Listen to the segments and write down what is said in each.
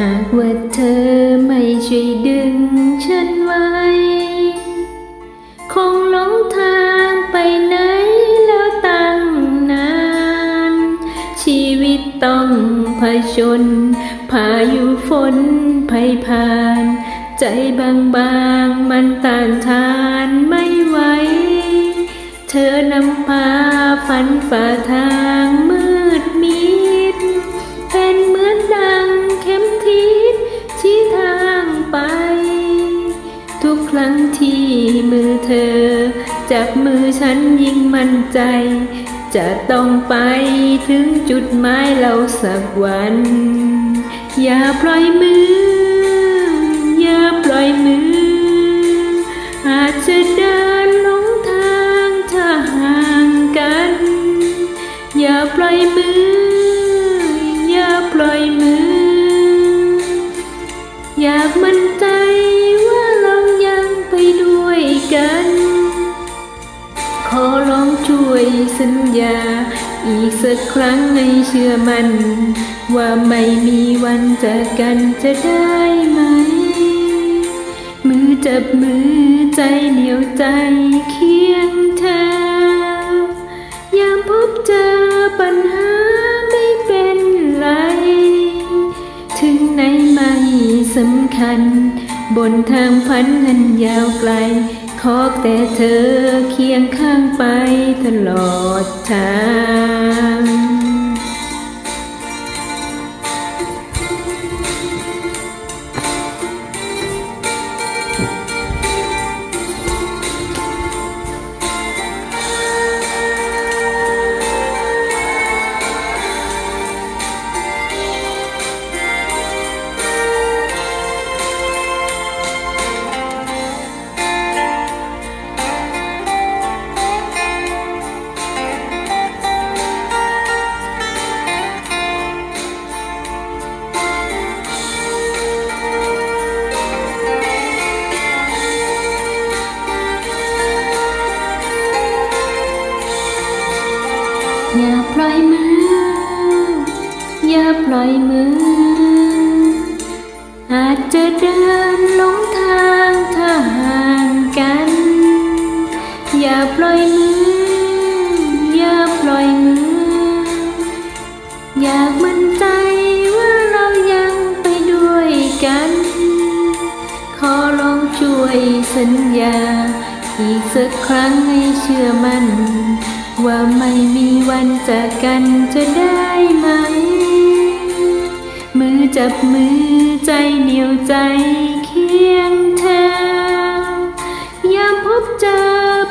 หากว่าเธอไม่ช่วยดึงฉันไว้ คงหลงทางไปไหนแล้วตั้งนาน ชีวิตต้องผจญพายุฝนภัยผ่าน ใจบางบางมันต้านทานไม่ไหว เธอนำพาฝันฝ่าทาง รั้งที่มือเธอ จับมือฉันยิ่งมั่นใจ จะต้องไปถึงจุดหมายเราสักวัน อย่าปล่อยมือ อย่าปล่อยมือ สัญญา อีกสักครั้งให้เชื่อมัน ว่าไม่มีวันจากกันจะได้ไหม มือจับมือใจเหนียวใจเคียงเธอยามพบเจอปัญหาไม่เป็นไร ถึงไหนไม่สำคัญ บนทางพันนั้นยาวไกล ขอแต่เธอเคียงข้างไปตลอดทาง อย่าปล่อยมือ อย่าปล่อยมือ อาจจะเดินหลงทางถ้าห่างกัน อย่าปล่อยมือ อย่าปล่อยมือ อยากมั่นใจว่าเรายังไปด้วยกัน ขอลองช่วยสัญญา อีกสักครั้งให้เชื่อมั่น ว่าไม่มีวันจากกันจะได้ไหม มือจับมือใจเหนียวใจเคียงเธอยามพบเจอ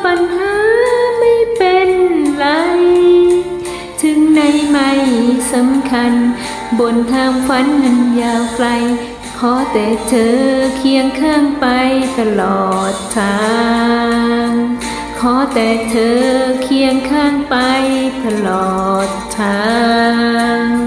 ปัญหาไม่เป็นไร ถึงในไม่สำคัญ บนทางฝันนั้นยาวไกล ขอแต่เธอเคียงข้างไปตลอดทาง ขอแต่เธอเคียงข้างไปตลอดทาง